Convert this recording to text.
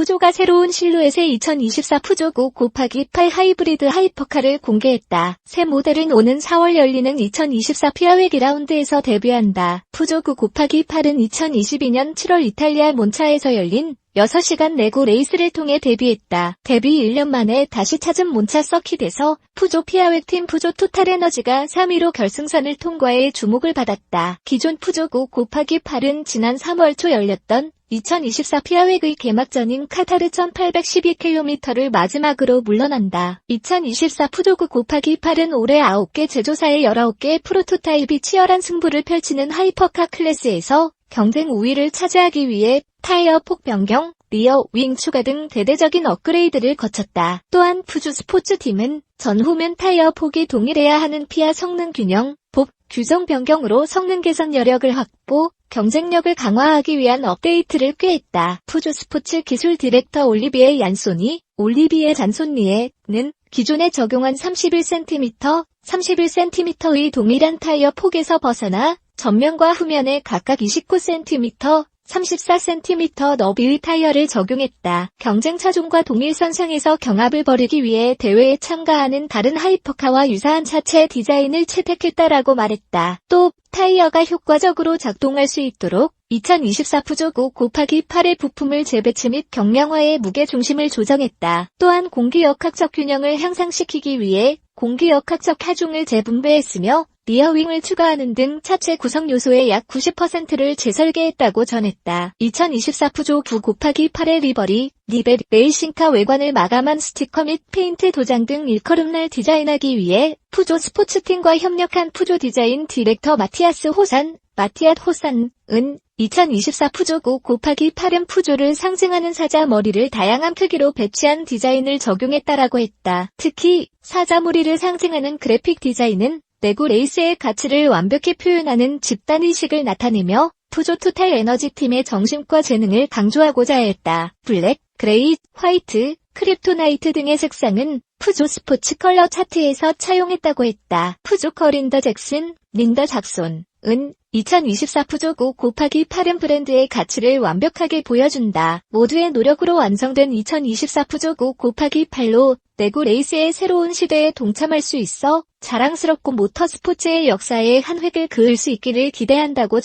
푸조가 새로운 실루엣의 2024 푸조 9 곱하기 8 하이브리드 하이퍼카를 공개했다. 새 모델은 오는 4월 열리는 2024 피아웨 기라운드에서 데뷔한다. 푸조 9 곱하기 8은 2022년 7월 이탈리아 몬차에서 열린 6시간 내구 레이스를 통해 데뷔했다. 데뷔 1년 만에 다시 찾은 몬차 서킷에서 푸조 피아웨 팀 푸조 토탈 에너지가 3위로 결승선을 통과해 주목을 받았다. 기존 푸조 9 곱하기 8은 지난 3월 초 열렸던 2024 피아웨의 개막전인 카타르 1812km를 마지막으로 물러난다. 2024 푸조그 곱하기 8은 올해 9개 제조사의 19개 프로토타입이 치열한 승부를 펼치는 하이퍼카 클래스에서 경쟁 우위를 차지하기 위해 타이어 폭 변경, 리어 윙 추가 등 대대적인 업그레이드를 거쳤다. 또한 푸주 스포츠팀은 전후면 타이어 폭이 동일해야 하는 피아 성능 균형, 복, 규정 변경으로 성능 개선 여력을 확보, 경쟁력을 강화하기 위한 업데이트를 꾀했다. 푸조 스포츠 기술 디렉터 올리비에 얀소니, 올리비에 잔손리에는 기존에 적용한 31cm, 31cm의 동일한 타이어 폭에서 벗어나 전면과 후면에 각각 29cm, 34cm 너비의 타이어를 적용했다. 경쟁 차종과 동일 선상에서 경합을 벌이기 위해 대회에 참가하는 다른 하이퍼카와 유사한 차체 디자인을 채택했다라고 말했다. 또 타이어가 효과적으로 작동할 수 있도록 2024 푸조 9 곱하기 8의 부품을 재배치 및 경량화의 무게 중심을 조정했다. 또한 공기역학적 균형을 향상시키기 위해 공기역학적 하중을 재분배했으며 리어윙을 추가하는 등 차체 구성 요소의 약 90%를 재설계했다고 전했다. 2024 푸조 9 곱하기 8의 리버리, 리베 레이싱카 외관을 마감한 스티커 및 페인트 도장 등 일컬음날 디자인하기 위해 푸조 스포츠팀과 협력한 푸조 디자인 디렉터 마티아스 호산, 마티앗 호산은 2024 푸조 9 곱하기 8은 푸조를 상징하는 사자 머리를 다양한 크기로 배치한 디자인을 적용했다라고 했다. 특히 사자 머리를 상징하는 그래픽 디자인은 내구 레이스의 가치를 완벽히 표현하는 집단의식을 나타내며 푸조 토탈 에너지 팀의 정신과 재능을 강조하고자 했다. 블랙, 그레이, 화이트, 크립토나이트 등의 색상은 푸조 스포츠 컬러 차트에서 차용했다고 했다. 푸조 커린더 잭슨, 린더 작손, 은 2024 푸조 9 곱하기 8은 브랜드의 가치를 완벽하게 보여준다. 모두의 노력으로 완성된 2024 푸조 9 곱하기 8로 내구 레이스의 새로운 시대에 동참할 수 있어 자랑스럽고 모터스포츠의 역사에 한 획을 그을 수 있기를 기대한다고